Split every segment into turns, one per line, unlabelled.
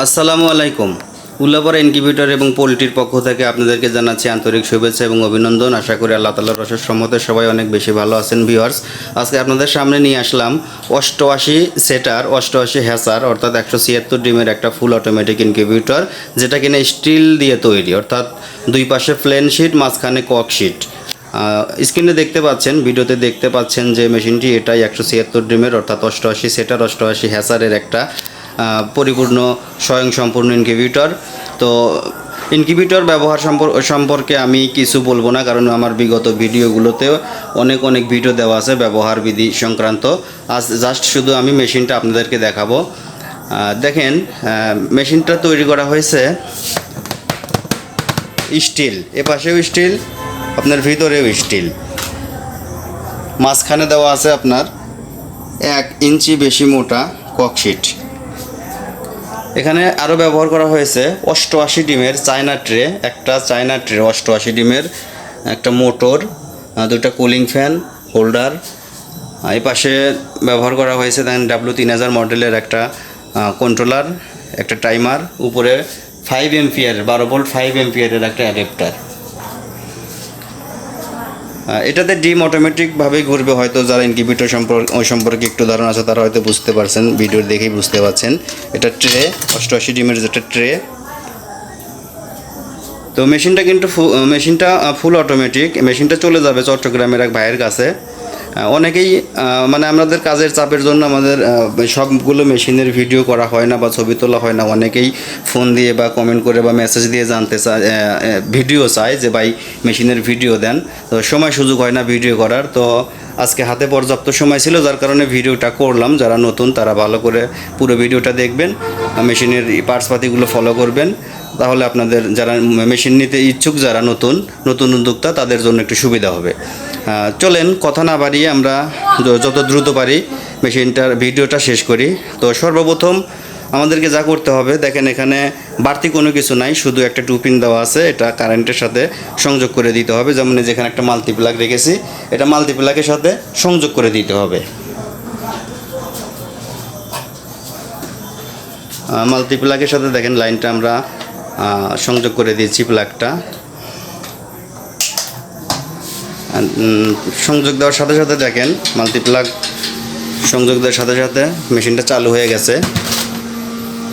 আসসালামু আলাইকুম। উল্লাপাড়া ইনকিউবেটর এবং পোলট্রির পক্ষ থেকে আপনাদেরকে জানাচ্ছি আন্তরিক শুভেচ্ছা এবং অভিনন্দন। আশা করি আল্লাহ তালার রসের সম্মতে সবাই অনেক বেশি ভালো আছেন ভিওয়ার্স আজকে আপনাদের সামনে নিয়ে আসলাম অষ্টআশি সেটার, অষ্টআশি হ্যাসার অর্থাৎ একশো ছিয়াত্তর ডিমের একটা ফুল অটোমেটিক ইনকিউবেটর যেটা কিনা স্টিল দিয়ে তৈরি, অর্থাৎ দুই পাশে প্লেন শিট মাঝখানে কক শিট স্ক্রিনে দেখতে পাচ্ছেন, ভিডিওতে দেখতে পাচ্ছেন যে মেশিনটি এটাই একশো ছিয়াত্তর ডিমের, অর্থাৎ অষ্টআশি সেটার, অষ্টআশি হ্যাসারের একটা পরিপূর্ণ স্বয়ংসম্পূর্ণ ইনকিউবেটর তো ইনকিউবেটর ব্যবহার সম্পর- সম্পর্কে আমি কিছু বলব না, কারণ আমার বিগত ভিডিওগুলোতে অনেক অনেক ভিডিও দেওয়া আছে ব্যবহার বিধি সংক্রান্ত। আজ জাস্ট শুধু আমি মেশিনটা আপনাদেরকে দেখাবো। দেখেন মেশিনটা তৈরি করা হয়েছে স্টিল। এ পাশেও স্টিল, আপনার ভিতরেও স্টিল। মাঝখানে দেওয়া আছে আপনার এক ইঞ্চি বেশি মোটা ককশিট এখানে আরও ব্যবহার করা হয়েছে অষ্টআশি ডিমের চায়না ট্রে, একটা চায়না ট্রে, অষ্টআশি ডিমের একটা মোটর দুটা কুলিং ফ্যান, হোল্ডার এই পাশে ব্যবহার করা হয়েছে দেন ডাব্লু তিন হাজার মডেলের একটা কন্ট্রোলার একটা টাইমার উপরে ফাইভ এমপিয়ার বারো ভোল্ট ফাইভ এমপিয়ারের একটা অ্যাডাপ্টার এটাতে ডিম অটোমেটিকভাবে ঘুরবে, হয়তো যারা ইনকিউবেটর সম্পর্কে ওই সম্পর্কে একটু ধারণা আছে, তারা হয়তো বুঝতে পারছেন ভিডিও দেখেই বুঝতে পারছেন। এটা ট্রে অষ্টআশি ডিমের যেটা ট্রে তো মেশিনটা কিন্তু মেশিনটা ফুল অটোমেটিক মেশিনটা চলে যাবে চট্টগ্রামের এক ভাইয়ের কাছে। অনেকেই মানে আমাদের কাজের চাপের জন্য আমাদের সবগুলো মেশিনের ভিডিও করা হয় না বা ছবি তোলা হয় না। অনেকেই ফোন দিয়ে বা কমেন্ট করে বা মেসেজ দিয়ে জানতে চায় ভিডিও চায় যে, ভাই, মেশিনের ভিডিও দেন। তো সময় সুযোগ হয় না ভিডিও করার। তো আজকে হাতে পর্যাপ্ত সময় ছিল, যার কারণে ভিডিওটা করলাম। যারা নতুন, তারা ভালো করে পুরো ভিডিওটা দেখবেন মেশিনের পার্টসপাতিগুলো ফলো করবেন। তাহলে আপনাদের যারা মেশিন নিতে ইচ্ছুক, যারা নতুন নতুন উদ্যোক্তা, তাদের জন্য একটু সুবিধা হবে। চলেন, কথা না বাড়িয়ে আমরা যত দ্রুত পারি মেশিনটার ভিডিওটা শেষ করি। তো সর্বপ্রথম আমাদেরকে যা করতে হবে, দেখেন এখানে বাড়তি কোনো কিছু নাই, শুধু একটা টুপিন দেওয়া আছে, এটা কারেন্টের সাথে সংযোগ করে দিতে হবে। যেমন যেখানে একটা মাল্টিপ্লাগ রেখেছি, এটা মাল্টিপ্লাগের সাথে সংযোগ করে দিতে হবে। মাল্টিপ্লাগের সাথে দেখেন লাইনটা আমরা সংযোগ করে দিয়েছি প্লাগটা সংযোগ দেওয়ার সাথে সাথে দেখেন মাল্টিপ্লাগ সংযোগ দেওয়ার সাথে সাথে মেশিনটা চালু হয়ে গেছে।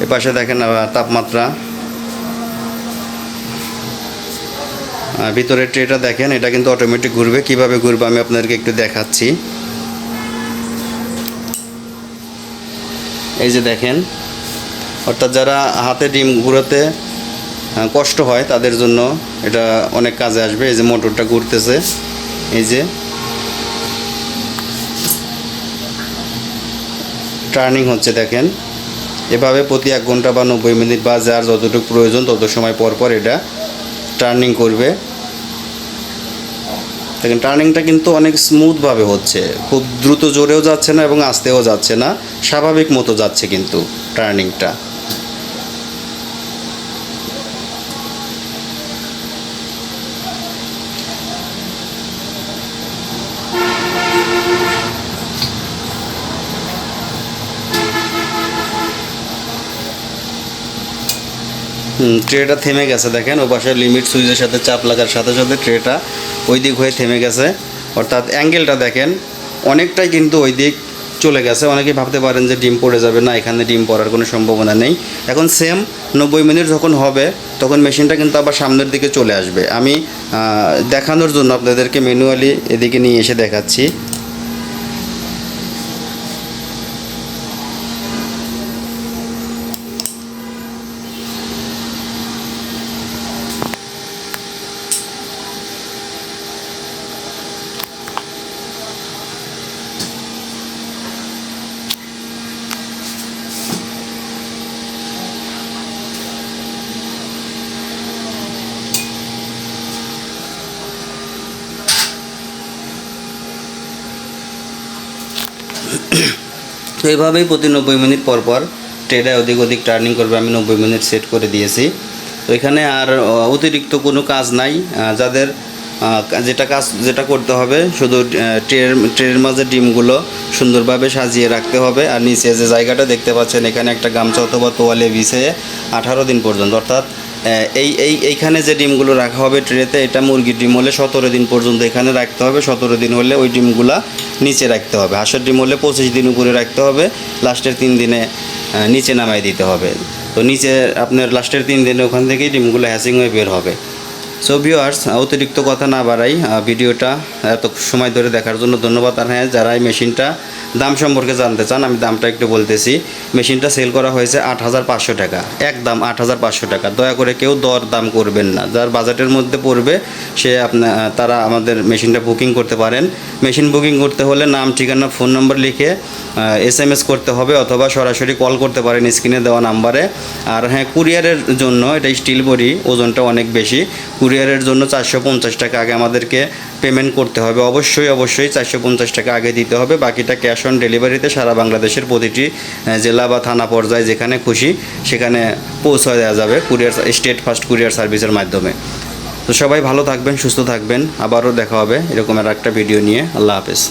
এ পাশে দেখেন তাপমাত্রা। আহ, ভিতরের ট্রেটা দেখেন এটা কিন্তু অটোমেটিক ঘুরবে। কীভাবে ঘুরবে আমি আপনাদেরকে একটু দেখাচ্ছি। এই যে দেখেন অর্থাৎ যারা হাতে ডিম ঘুরাতে কষ্ট হয় তাদের জন্য। এটা অনেক কাজে আসবে। এই যে মোটরটা ঘুরতেছে। এই যে। টার্নিং হচ্ছে দেখেন। এভাবে প্রতি এক ঘণ্টা বা নব্বই মিনিট বা যার যতটুকু প্রয়োজন তত সময় পর পর এটা টার্নিং করবে। দেখেন টার্নিংটা কিন্তু অনেক স্মুথভাবে হচ্ছে। খুব দ্রুত জোরেও যাচ্ছে না এবং আস্তেও যাচ্ছে না। স্বাভাবিক মতো যাচ্ছে কিন্তু টার্নিংটা ট্রেটা থেমে গেছে দেখেন ও পাশে লিমিট সুইচের সাথে চাপ লাগার সাথে সাথে ট্রেটা ওই দিক হয়ে থেমে গেছে। অর্থাৎ অ্যাঙ্গেলটা দেখেন, অনেকটাই কিন্তু ওই দিক চলে গেছে। অনেকেই ভাবতে পারেন যে ডিম পড়ে যাবে। না, এখানে ডিম পড়ার কোনো সম্ভাবনা নেই। এখন সেম নব্বই মিনিট যখন হবে, তখন মেশিনটা কিন্তু আবার সামনের দিকে চলে আসবে। আমি দেখানোর জন্য আপনাদেরকে ম্যানুয়ালি এদিকে নিয়ে এসে দেখাচ্ছি। তো এইভাবেই প্রতি নব্বই মিনিট পর পর ট্রেডে অধিক অধিক টার্নিং করবে, আমি নব্বই মিনিট সেট করে দিয়েছি। তো এখানে আর অতিরিক্ত কোনো কাজ নাই। যাদের যেটা কাজ, যেটা করতে হবে, শুধু ট্রের ট্রের মাঝে ডিমগুলো সুন্দরভাবে সাজিয়ে রাখতে হবে। আর নিচে যে জায়গাটা দেখতে পাচ্ছেন, এখানে একটা গামছা অথবা তোয়ালে বিছিয়ে আঠারো দিন পর্যন্ত, অর্থাৎ এই এই, এইখানে যে ডিমগুলো রাখা হবে ট্রেতে, এটা মুরগির ডিম হলে সতেরো দিন পর্যন্ত এখানে রাখতে হবে। সতেরো দিন হলে ওই ডিমগুলা নিচে রাখতে হবে। হাঁসের ডিম হলে পঁচিশ দিন উপরে রাখতে হবে। লাস্টের তিন দিনে নিচে নামাই দিতে হবে। তো নিচে আপনার লাস্টের তিন দিনে ওখান থেকেই ডিমগুলো হ্যাচিং হয়ে বের হবে। সো ভিউয়ার্স অতিরিক্ত কথা না বাড়াই ভিডিওটা এত সময় ধরে দেখার জন্য ধন্যবাদ। আর হ্যাঁ যারা এই মেশিনটা দাম সম্পর্কে জানতে চান, আমি দামটা একটু বলতেছি। মেশিনটা সেল করা হয়েছে আট হাজার পাঁচশো টাকা। একদম আট হাজার পাঁচশো টাকা। দয়া করে কেউ দর দাম করবেন না। যার বাজেটের মধ্যে পড়বে, সে আপনার তারা আমাদের মেশিনটা বুকিং করতে পারেন। মেশিন বুকিং করতে হলে নাম, ঠিকানা ফোন নম্বর লিখে এস এম এস করতে হবে অথবা সরাসরি কল করতে পারেন স্ক্রিনে দেওয়া নাম্বারে আর হ্যাঁ কুরিয়ারের জন্য, এটা স্টিল বডি, ওজনটা অনেক বেশি। কুরিয়ারের জন্য চারশো পঞ্চাশ টাকা আগে আমাদেরকে পেমেন্ট করতে হবে। অবশ্যই অবশ্যই চারশো পঞ্চাশ টাকা আগে দিতে হবে। বাকিটা ক্যাশ অন ডেলিভারিতে সারা বাংলাদেশের প্রতিটি জেলা বা থানা পর্যায়ে যেখানে খুশি সেখানে পৌঁছায় দেওয়া যাবে কুরিয়ার স্টেট ফার্স্ট কুরিয়ার সার্ভিসের মাধ্যমে। তো সবাই ভালো থাকবেন, সুস্থ থাকবেন। আবারও দেখা হবে এরকম আর একটা ভিডিও নিয়ে। আল্লাহ হাফেজ।